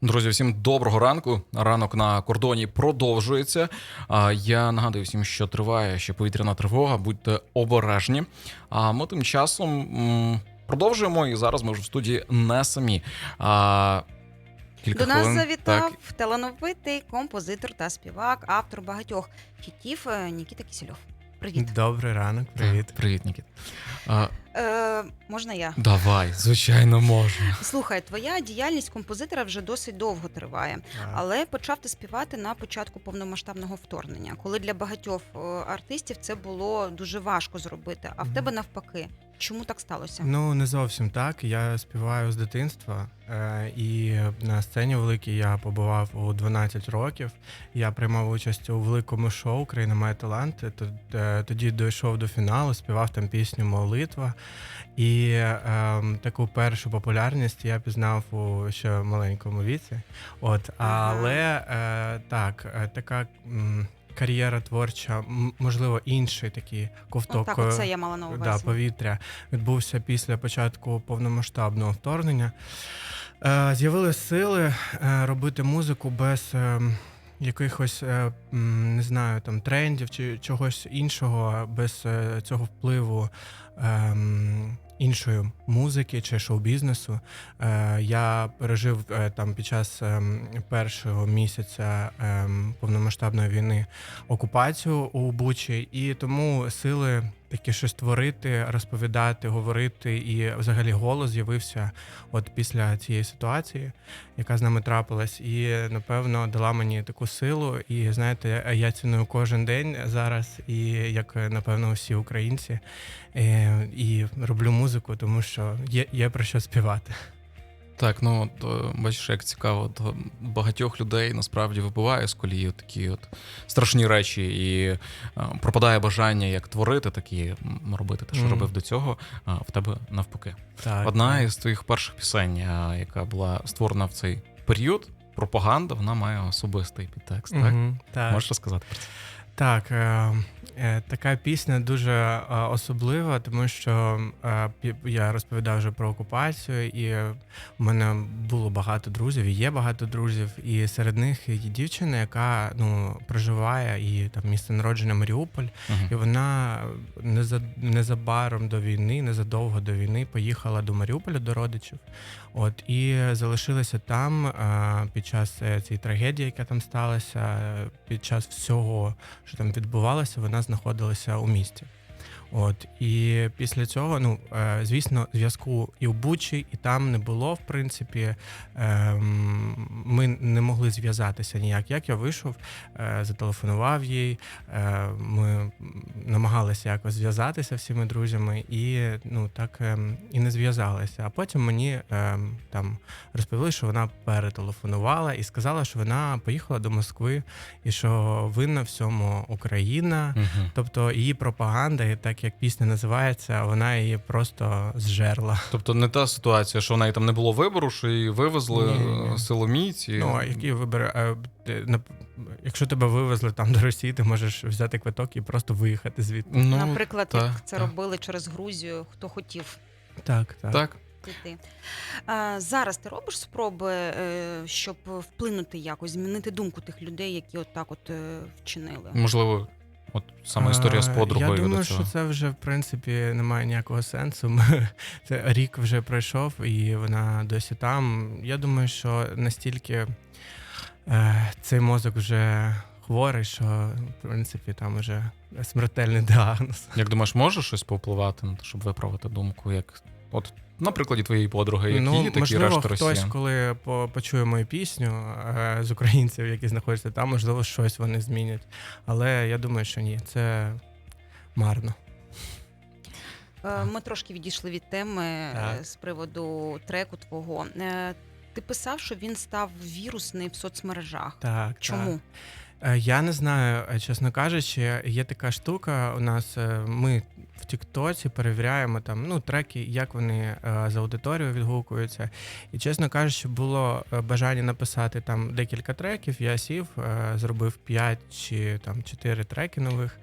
Друзі, всім доброго ранку. Ранок на кордоні продовжується. Я нагадую всім, що триває ще повітряна тривога. Будьте обережні. А ми тим часом продовжуємо, і зараз ми вже в студії не самі. А, кілька До нас хвилин. завітав Так, талановитий композитор та співак, автор багатьох хітів е, Нікіта Кісельов. Привіт. Добрий ранок, привіт. Привіт, Нікіт. А, Е, можна я? давай, звичайно, можна. Слухай, твоя діяльність композитора вже досить довго триває, Так. але почав ти співати на початку повномасштабного вторгнення, коли для багатьох е, артистів це було дуже важко зробити. А в Мгм. тебе навпаки. Чому так сталося? Ну не зовсім так. Я співаю з дитинства, е, і на сцені великій я побував у 12 років. Я приймав участь у великому шоу Країна має таланти. Е, Тоді дійшов до фіналу, співав там пісню Молитва. І е, таку першу популярність я пізнав у ще маленькому віці. От, але е, так, е, така. м, Кар'єра творча, можливо, інший такий ковток Отак, е, оце я мала на увазі. да, повітря відбувся після початку повномасштабного вторгнення. Е, З'явились сили е, робити музику без е, якихось, е, не знаю, там трендів чи чогось іншого, без е, цього впливу. Іншої музики чи шоу-бізнесу. Е, я пережив е, там під час ем, першого місяця ем, повномасштабної війни окупацію у Бучі, і тому сили таке щось творити, розповідати, говорити, і взагалі голос з'явився от після цієї ситуації, яка з нами трапилась, і напевно дала мені таку силу. І знаєте, я ціную кожен день зараз, і як напевно усі українці, е, і роблю музику, тому що є, є про що співати. Так, ну от, е, бачиш, як цікаво, то багатьох людей насправді вибиває з колії такі от страшні речі, і е, пропадає бажання як творити, такі м, робити те, що Мгм. робив до цього, а в тебе навпаки. Так, Одна так. із твоїх перших пісень, а, яка була створена в цей період, пропаганда, вона має особистий підтекст. Так? Так. Можеш розказати про це? Так, е, е, така пісня дуже е, особлива, тому що е, пі- я розповідав вже про окупацію, і в мене було багато друзів, і є багато друзів, і серед них є дівчина, яка ну проживає і там місце народження Маріуполь, і Мгм. вона неза- незабаром до війни, незадовго до війни поїхала до Маріуполя до родичів. От і залишилася там е, під час е, цієї трагедії, яка там сталася, е, під час всього, що там відбувалося, вона знаходилася у місті. От і після цього, ну е, звісно, зв'язку і в Бучі, і там не було. В принципі, ем, ми не могли зв'язатися ніяк. Як я вийшов, е, зателефонував їй. Е, Ми намагалися якось зв'язатися всіми друзями, і ну так ем, і не зв'язалися. А потім мені ем, там розповіли, що вона перетелефонувала і сказала, що вона поїхала до Москви, і що винна всьому Україна. Мгм. Тобто її пропаганда, і так як пісня називається, вона її просто зжерла. Тобто не та ситуація, що в неї там не було вибору, що її вивезли Ні, ні, ні. е, силоміць. І... Ну а які вибори? Е, Якщо тебе вивезли там до Росії, ти можеш взяти квиток і просто виїхати звідти. Ну, Наприклад, та, як це та. робили через Грузію, хто хотів Так, так. Так. піти. А, зараз ти робиш спроби, е, щоб вплинути якось, змінити думку тих людей, які от так от вчинили. Можливо, от саме історія з подругою. Я думаю, до цього. що це вже в принципі немає ніякого сенсу. Ми- Це рік вже пройшов, і вона досі там. Я думаю, що настільки е, цей мозок вже хворий, що в принципі там вже смертельний діагноз. Як думаєш, може щось повпливати на те, щоб виправити думку, як от на прикладі твоєї подруги, які ну, такі можливо, решта хтось, росіян? коли по- почує мою пісню е, з українців, які знаходяться там, можливо, щось вони змінять. Але я думаю, що ні, це марно. Е, Ми трошки відійшли від теми е, Так. з приводу треку твого. Ти писав, що він став вірусний в соцмережах. Так, Чому? Так. Я не знаю, чесно кажучи, є така штука. У нас ми в Тіктоці перевіряємо там ну, треки, як вони е, за аудиторією відгукуються. І чесно кажучи, було е, бажання написати там декілька треків. Я сів, е, зробив 5 чи там 4 треки нових.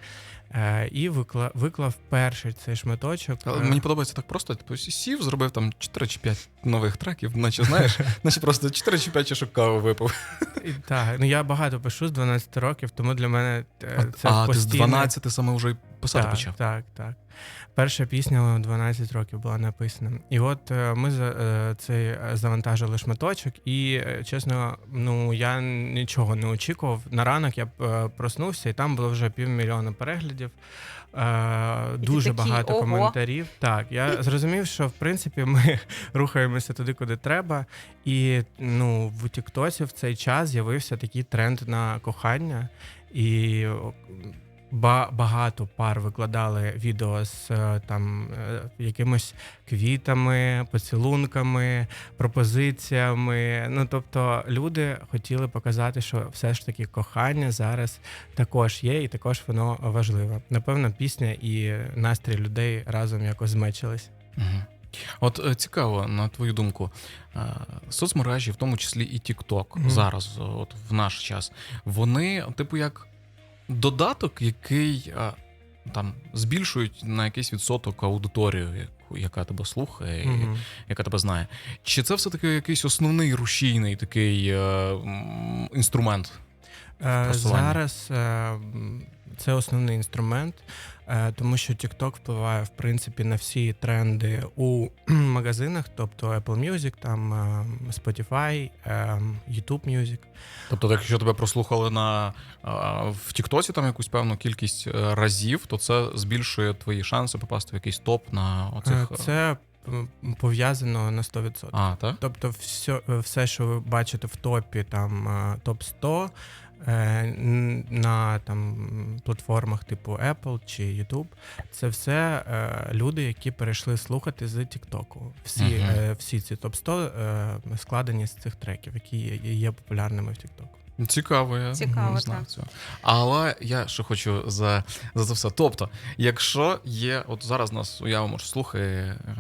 І викла, виклав перший цей шматочок. Але мені подобається так просто. Типу, сів, зробив там 4 чи 5 нових треків, наче знаєш, наче просто 4 чи 5 чашок кави випив. І, так, ну я багато пишу з 12 років, тому для мене це а ти з постійне- 12 саме вже писати так, почав. Так, так. Перша пісня у 12 років була написана. І от е, ми за е, цей е, завантажили шматочок, і чесно, ну я нічого не очікував. На ранок я проснувся, і там було вже півмільйона переглядів. Е, І дуже такий, багато «Ого». коментарів. Так, я зрозумів, що в принципі ми рухаємося туди, куди треба. І ну, в Тіктосі в цей час з'явився такий тренд на кохання. І багато пар викладали відео з е, там е, якимось квітами, поцілунками, пропозиціями. Ну тобто люди хотіли показати, що все ж таки кохання зараз також є, і також воно важливе. Напевно, пісня і настрій людей разом якось змечились. Угу. От е, цікаво, на твою думку, соцмережі, в тому числі і TikTok, Мгм. зараз, от в наш час, вони, типу, як додаток, який там збільшують на якийсь відсоток аудиторію, яка тебе слухає, і яка тебе знає. Чи це все-таки якийсь основний рушійний такий е, інструмент? Е. Зараз е, це основний інструмент, тому що TikTok впливає в принципі на всі тренди у магазинах, тобто Apple Music, там е, Spotify, е, YouTube Music. Тобто, якщо тебе прослухали на в Тіктоці там якусь певну кількість е, разів, то це збільшує твої шанси попасти в якийсь топ на Е, оцих. е, Це пов'язано на 100%. А, так? Тобто, все, все, що ви бачите в топі, там е, топ 100 е, н- на там платформах типу Apple чи YouTube, це все е, люди, які перейшли слухати з TikTok. Всі, е, всі ці топ 100 е, складені з цих треків, які є, є популярними в TikTok. Цікаво, я Цікаво, не так. цього. Але я ще хочу за, за це все. Тобто, якщо є, от зараз нас уявимо, що слухає е,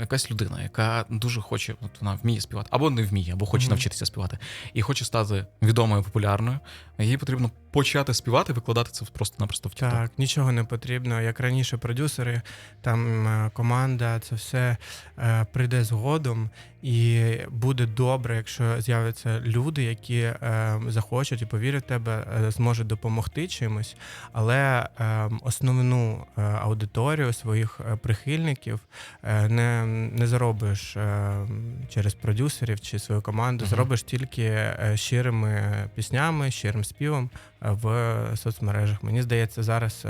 якась людина, яка дуже хоче, от вона вміє співати, або не вміє, або хоче Мгм. навчитися співати, і хоче стати відомою, популярною, їй потрібно почати співати, викладати це просто-напросто в TikTok. Так, нічого не потрібно. Як раніше, продюсери, там е, команда, це все е, прийде згодом, і буде добре, якщо з'являться люди, які е, захочуть і повірять в тебе, е, зможуть допомогти чимось. Але е, основну е, аудиторію своїх е, прихильників не, не заробиш через продюсерів чи свою команду, Мгм. заробиш тільки щирими піснями, щирим співом в соцмережах. Мені здається, зараз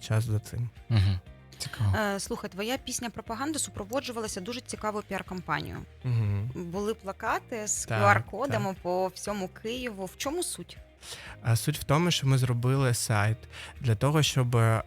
час за цим. Угу. Цікаво. Е, Слухай, твоя пісня пропаганда супроводжувалася дуже цікавою піар-кампанією. Угу. Були плакати з Так, QR-кодами по всьому Києву. В чому суть? Суть в тому, що ми зробили сайт для того, щоб е,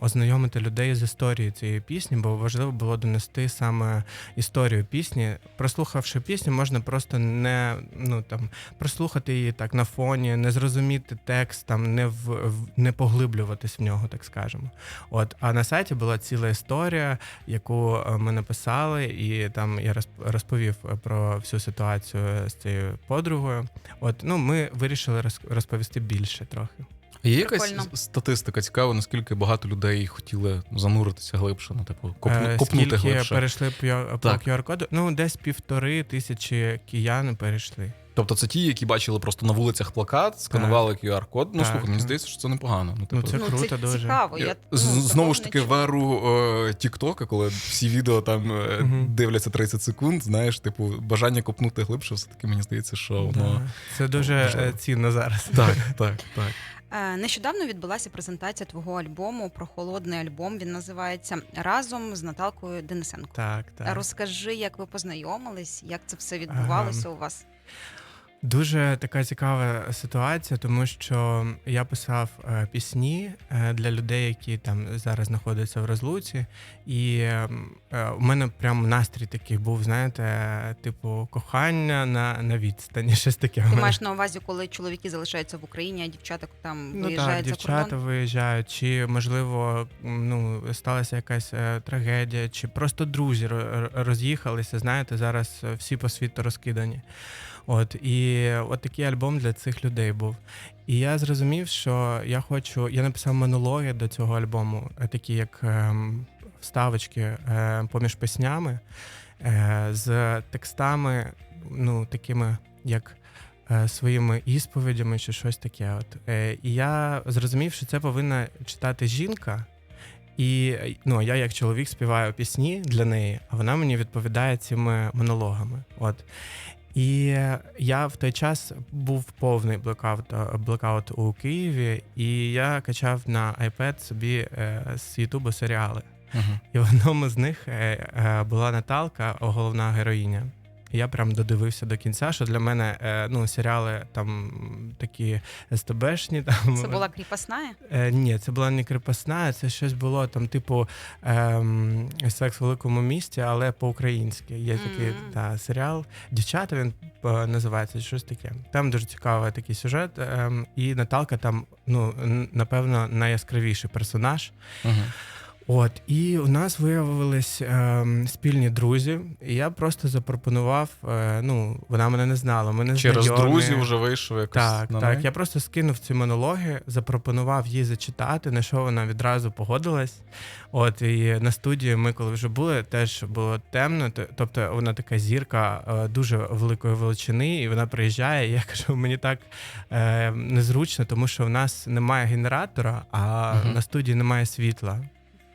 ознайомити людей з історією цієї пісні, бо важливо було донести саме історію пісні. Прослухавши пісню, можна просто не ну там прослухати її так на фоні, не зрозуміти текст, там не в, не поглиблюватись в нього, так скажемо. От а на сайті була ціла історія, яку е, ми написали, і там я розповів е, про всю ситуацію з цією подругою. От ну ми вирішили роз- розповісти більше трохи. Є якась Прикольно. статистика цікава, наскільки багато людей хотіли зануритися глибше, ну, типу, копну, Е, копнути Скільки глибше. перейшли по Так. QR-коду? Ну, десь півтори тисячі киян перейшли. Тобто це ті, які бачили просто на вулицях плакат, сканували QR-код. Ну, Так, слухай, мені так. здається, що це непогано. Ну, типу, це ну, круто це дуже. цікаво. Я, ну, знову ж таки, в чула. еру е, Тіктока, коли всі відео там е, Мгм. дивляться 30 секунд, знаєш, типу, бажання копнути глибше, все-таки мені здається, що воно. Да. Це дуже Можливо. е, цінно зараз. Так, так, так. Е, Нещодавно відбулася презентація твого альбому про холодний альбом. Він називається разом з Наталкою Денисенко. Так, так. Розкажи, як ви познайомились, як це все відбувалося у вас. Дуже така цікава ситуація, тому що я писав е, пісні е, для людей, які там зараз знаходяться в розлуці, і е, е, у мене прям настрій такий був, знаєте, типу кохання на, на відстані, щось таке. У Ти маєш на увазі, коли чоловіки залишаються в Україні, а дівчата там Ну так, виїжджають за дівчата кордон? виїжджають, чи можливо ну, сталася якась трагедія, чи просто друзі ро- ро- роз'їхалися. Знаєте, зараз всі по світу розкидані. От і от такий альбом для цих людей був. І я зрозумів, що я хочу. Я написав монологи до цього альбому, е, такі як ем, вставочки е, поміж піснями е, з текстами, ну такими як своїми ісповідями чи щось таке. От. І я зрозумів, що це повинна читати жінка. І ну, я як чоловік співаю пісні для неї, а вона мені відповідає цими монологами. От. І е, я в той час був повний блекаут, блокаут блекаут у Києві, і я качав на iPad собі е, з Ютубу серіали. Угу. І в одному з них е, е, була Наталка, головна героїня. Я прям додивився до кінця, що для мене е, ну, серіали там такі СТБшні. Там, Це була кріпосна? Е, ні, це була не кріпосна, це щось було там, типу ем, секс в великому місті, але по-українськи. Є такий Мгм. та, серіал. Дівчата він е, називається щось таке. Там дуже цікавий такий сюжет. Ем, і Наталка там, ну, напевно, найяскравіший персонаж. Угу. От, і у нас виявились ем, спільні друзі, і я просто запропонував. Е, ну, вона мене не знала. Ми не Через друзів вже вийшов якось. Так, на так. неї? Я просто скинув ці монологи, запропонував їй зачитати, на що вона відразу погодилась. От і на студії ми, коли вже були, теж було темно. Тобто вона така зірка е, дуже великої величини, і вона приїжджає. І я кажу, мені так е, незручно, тому що в нас немає генератора, а Мгм. на студії немає світла.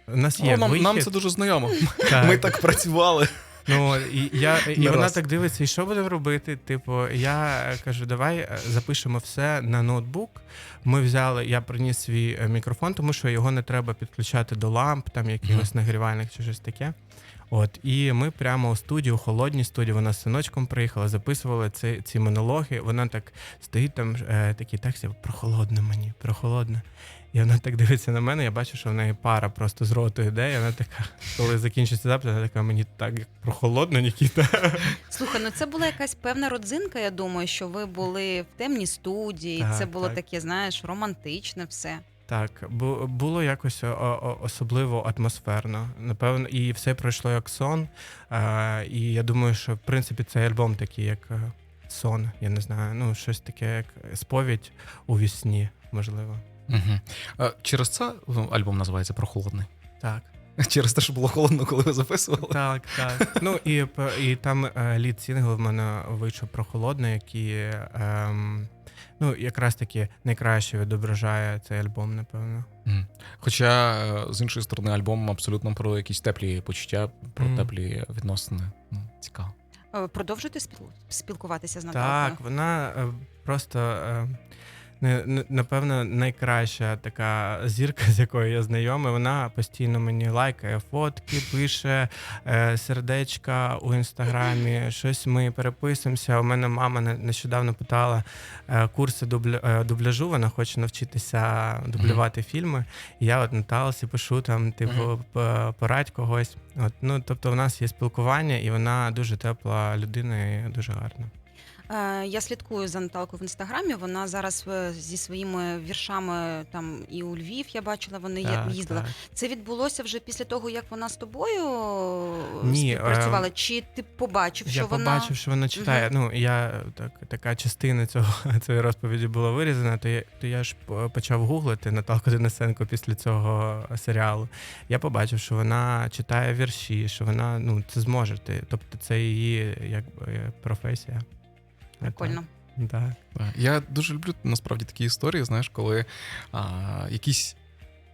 У нас є О, нам, вихід. нам це дуже знайомо. Так. Ми так працювали. Ну і я і Не вона раз. так дивиться, і що будемо робити? Типу, я кажу, давай е, запишемо все на ноутбук. Ми взяли, я приніс свій е, мікрофон, тому що його не треба підключати до ламп, там якихось нагрівальних чи щось таке. От, і ми прямо у студії, у холодній студії, вона з синочком приїхала, записували ці, ці монологи. Вона так стоїть там, е, такий текст, прохолодно мені, прохолодно. І вона так дивиться на мене, я бачу, що в неї пара просто з роту йде. І вона така, коли закінчиться запис, вона така, мені так прохолодно, Нікіта. Слухай, ну це була якась певна родзинка. Я думаю, що ви були в темній студії. Так, це було так. таке, знаєш, романтичне все. Так, бу- було якось особливо атмосферно. Напевно, і все пройшло як сон. І я думаю, що в принципі цей альбом такий, як е, сон, я не знаю, ну щось таке, як сповідь у вісні, можливо. Угу. Через це ну, альбом називається Прохолодний. Так. Через те, що було холодно, коли ви записували. Так, так. Ну і, і там е, лід сингл в мене вийшов прохолодно, який ем, ну, якраз таки найкраще відображає цей альбом, напевно. Хоча, е, з іншої сторони, альбом абсолютно про якісь теплі почуття, про Мгм. теплі відносини. Ну, Цікаво. Е, Продовжуйте спілкуватися з Наталкою? Так, вона просто. е, Напевно, найкраща така зірка, з якою я знайомий. Вона постійно мені лайкає фотки, пише е, сердечка у інстаграмі. Щось ми переписуємося. У мене мама не- нещодавно питала е, курси е, дубляжу. Вона хоче навчитися дублювати фільми. І я от Наталці пишу там, типу, порадь когось. От, ну, тобто, у нас є спілкування, і вона дуже тепла людина і дуже гарна. Е, Я слідкую за Наталкою в інстаграмі. Вона зараз е, зі своїми віршами там і у Львів я бачила, вони я- Так, їздила. так. Це відбулося вже після того, як вона з тобою Ні, співпрацювала? е, Чи ти побачив, що я вона побачив, що вона читає. Ну я так, така частина цього цієї розповіді була вирізана. То я, то я ж почав гуглити Наталку Денисенко після цього серіалу. Я побачив, що вона читає вірші, що вона ну це зможе. Ти- Тобто це її якби професія. Прикольно. Так. так. Так. Я дуже люблю насправді такі історії, знаєш, коли а, якісь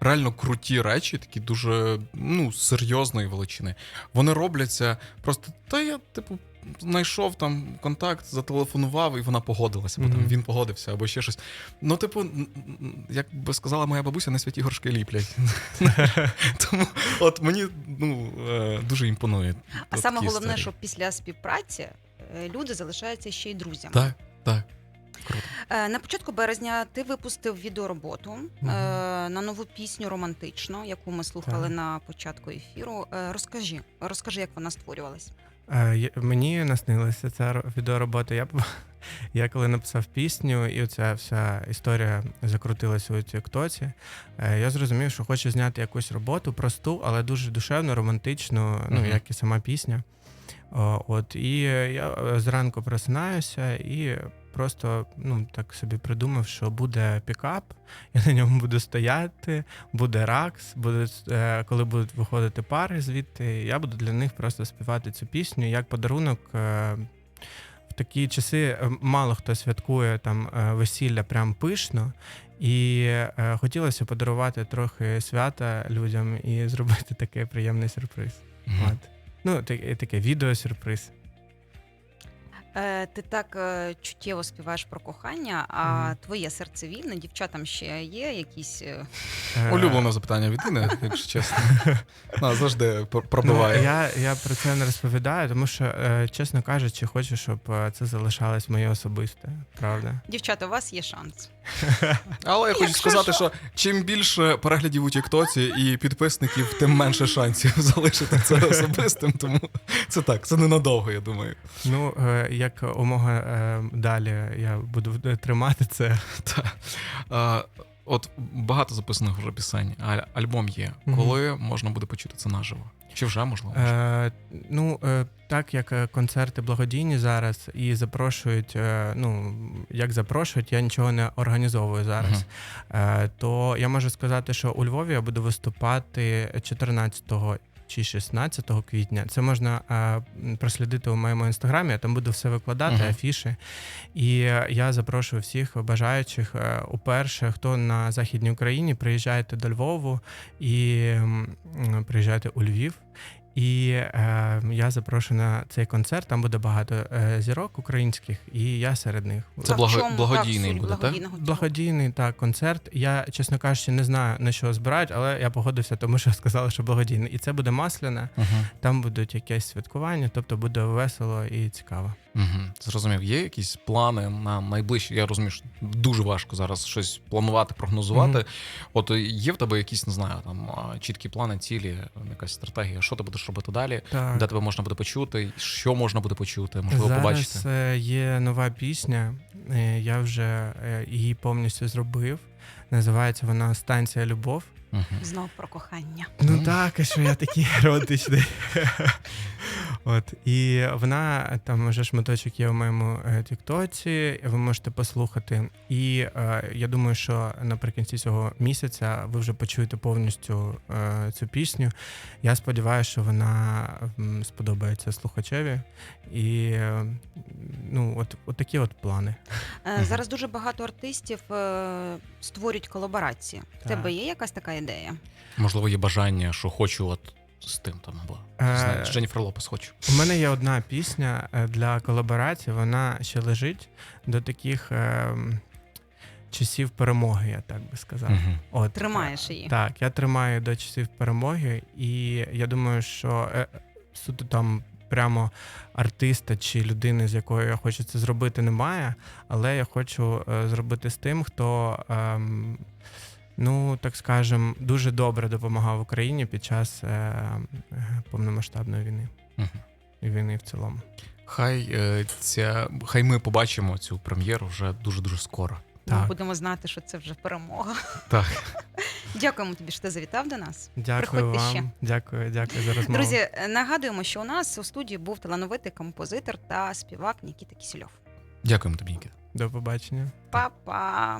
реально круті речі, такі дуже ну, серйозної величини. Вони робляться просто, та я, типу. Знайшов там контакт, зателефонував, і вона погодилася, бо там він погодився або ще щось. Ну, типу, як би сказала моя бабуся, не святі горшки ліплять. Тому от мені ну, е, дуже імпонує. А саме головне, що після співпраці люди залишаються ще й друзями. Так, Так. Круто. Е, На початку березня ти випустив відеороботу е, на нову пісню романтично, яку ми слухали Так. на початку ефіру. Е, Розкажи, розкажи, як вона створювалась. Е, Мені наснилася ця ро- відеоробота. Я, б- я коли написав пісню, і ця вся історія закрутилася у Тіктоці, е, я зрозумів, що хочу зняти якусь роботу просту, але дуже душевну, романтичну, ну як і сама пісня. От і я е, зранку просинаюся і просто ну так собі придумав, що буде пікап, я на ньому буду стояти, буде ракс, буде е, коли будуть виходити пари звідти. Я буду для них просто співати цю пісню як подарунок. е, В такі часи мало хто святкує там весілля прям пишно, і е, хотілося подарувати трохи свята людям і зробити такий приємний сюрприз. От. Ну, таке, таке відео-сюрприз. Е, Ти так е, чуттєво співаєш про кохання, а Мгм. твоє серце вільне, дівчатам ще є якісь. е, Е, Улюблене запитання від Іни, якщо чесно. Ну, завжди пр- Ну, пробиває. я, я про це не розповідаю, тому що, е, чесно кажучи, хочу, щоб е, це залишалось моє особисте, правда? Дівчата, у вас є шанс. Але я хочу Якщо сказати, що. що чим більше переглядів у Тіктоці і підписників, тим менше шансів залишити це особистим. Тому це так, це ненадовго, я думаю. Ну, е, як умога е, далі я буду е, тримати це. Та. От багато записаних вже пісень, а альбом є. Коли можна буде почути це наживо? Чи вже можливо? Е, ну, е, так як е, концерти благодійні зараз і запрошують, е, ну, як запрошують, я нічого не організовую зараз. Е, то я можу сказати, що у Львові я буду виступати 14 чи 16 квітня. Це можна прослідити у моєму інстаграмі, я там буду все викладати, Мгм. афіші. І я запрошую всіх бажаючих. е, Уперше, хто на Західній Україні, приїжджайте до Львову і приїжджайте у Львів. І е, я запрошую на цей концерт. Там буде багато е, зірок українських, і я серед них. Це благо- благодійний буде, так? Благодійний так, концерт. Я, чесно кажучи, не знаю на що збирають, але я погодився, тому що сказали, що благодійний. І це буде масляне, Мгм. там будуть якесь святкування, тобто буде весело і цікаво. Мгм. Зрозумів, є якісь плани на найближчі. Я розумію, що дуже важко зараз щось планувати, прогнозувати. Мгм. От е, є в тебе якісь, не знаю, там чіткі плани, цілі, якась стратегія, що ти будеш робити далі, Так. де тебе можна буде почути, що можна буде почути, можливо, Зараз побачити. е, є нова пісня. е, Я вже е, її повністю зробив. Називається вона Станція Любов. Мгм. Знов про кохання. Ну так, а що я такий еротичний. От і вона там вже шматочок є у моєму е, тіктоці. Ви можете послухати. І е, я думаю, що наприкінці цього місяця ви вже почуєте повністю е, цю пісню. Я сподіваюся, що вона сподобається слухачеві. І е, ну, от, от такі от плани. Е, Зараз дуже багато артистів е, створюють колаборації. В тебе є якась така ідея? Можливо, є бажання, що хочу от з тим там або Е, Дженніфер Лопес хочу. У мене є одна пісня е, для колаборації, вона ще лежить до таких е, часів перемоги, я так би сказав. Мгм. От, Тримаєш е, її? Так, я тримаю до часів перемоги, і я думаю, що е, суто там прямо артиста чи людини, з якою я хочу це зробити, немає. Але я хочу е, зробити з тим, хто. ем, Ну, так скажем, дуже добре допомагав Україні під час е, повномасштабної війни Мгм. і війни в цілому. Хай е, ця хай ми побачимо цю прем'єру вже дуже дуже скоро. Ми Так. будемо знати, що це вже перемога. Так. Дякуємо тобі, що ти завітав до нас. Дякую Приходьте вам. ще. Дякую, дякую за розмову. Друзі, е, нагадуємо, що у нас у студії був талановитий композитор та співак Нікіта Кісельов. Дякуємо тобі, Нікіта. До побачення. Па-па!